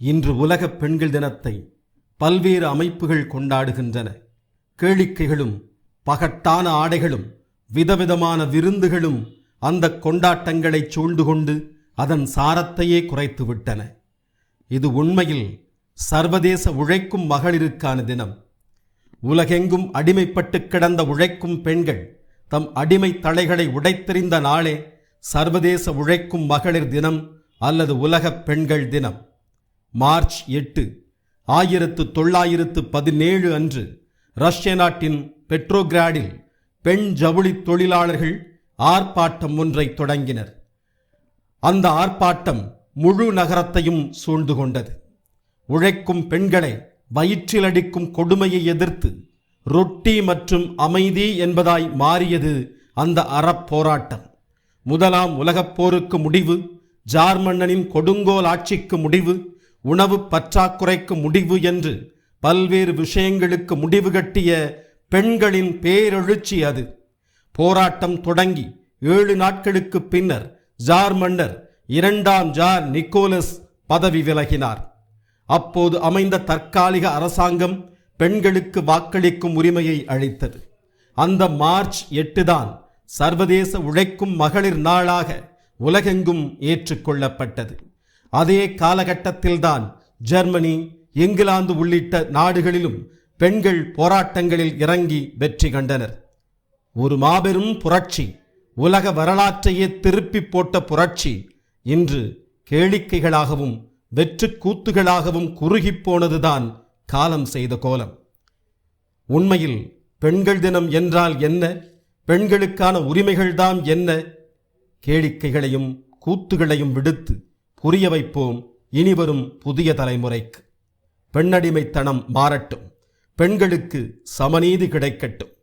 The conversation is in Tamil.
இன்று உலக பெண்கள் தினத்தை பல்வேறு அமைப்புகள் கொண்டாடுகின்றன. கேளிக்கைகளும் பகட்டான ஆடைகளும் விதவிதமான விருந்துகளும் அந்த கொண்டாட்டங்களை சூழ்ந்து கொண்டு அதன் சாரத்தையே குறைத்து விட்டன இது உண்மையில் சர்வதேச உழைக்கும் மகளிருக்கான தினம். உலகெங்கும் அடிமைப்பட்டு கிடந்த உழைக்கும் பெண்கள் தம் அடிமை தலைகளை உடைத்தெறிந்த நாளே சர்வதேச உழைக்கும் மகளிர் தினம் அல்லது உலக பெண்கள் தினம். மார்ச் எட்டு ஆயிரத்து தொள்ளாயிரத்து பதினேழு அன்று ரஷ்ய நாட்டின் பெட்ரோகிராடில் பெண் ஜவுளி தொழிலாளர்கள் ஆர்ப்பாட்டம் ஒன்றை தொடங்கினர். அந்த ஆர்ப்பாட்டம் முழு நகரத்தையும் சூழ்ந்து கொண்டது. உழைக்கும் பெண்களை வயிற்றில் அடிக்கும் கொடுமையை எதிர்த்து ரொட்டி மற்றும் அமைதி என்பதாய் மாறியது அந்த அறப்போராட்டம் முதலாம் உலகப் போருக்கு முடிவு ஜார் மன்னனின் கொடுங்கோல் ஆட்சிக்கு முடிவு உணவு பற்றாக்குறைக்கு முடிவு என்று பல்வேறு விஷயங்களுக்கு முடிவு கட்டிய பெண்களின் பேரெழுச்சி அது. போராட்டம் தொடங்கி ஏழு நாட்களுக்கு பின்னர் ஜார் மன்னர் இரண்டாம் ஜார் நிக்கோலஸ் பதவி விலகினார். அப்போது அமைந்த தற்காலிக அரசாங்கம் பெண்களுக்கு வாக்களிக்கும் உரிமையை அளித்தது. அந்த மார்ச் எட்டு தான் சர்வதேச உழைக்கும் மகளிர் நாளாக உலகெங்கும் ஏற்றுக்கொள்ளப்பட்டது அதே காலகட்டத்தில்தான் ஜெர்மனி இங்கிலாந்து உள்ளிட்ட நாடுகளிலும் பெண்கள் போராட்டங்களில் இறங்கி வெற்றி கண்டனர். ஒரு மாபெரும் புரட்சி உலக வரலாற்றையே திருப்பி போட்ட புரட்சி இன்று கேளிக்கைகளாகவும் வெற்று கூத்துகளாகவும் குறுகிப் போனதுதான் காலம் செய்த கோலம். உண்மையில் பெண்கள் தினம் என்றால் என்ன? பெண்களுக்கான உரிமைகள்தாம் என்ன? கேளிக்கைகளையும் கூத்துகளையும் விடுத்து புரிய வைப்போம். இனிவரும் புதிய தலைமுறைக்கு. பெண்ணடிமைத்தனம் மாறட்டும். பெண்களுக்கு சமநீதி கிடைக்கட்டும்.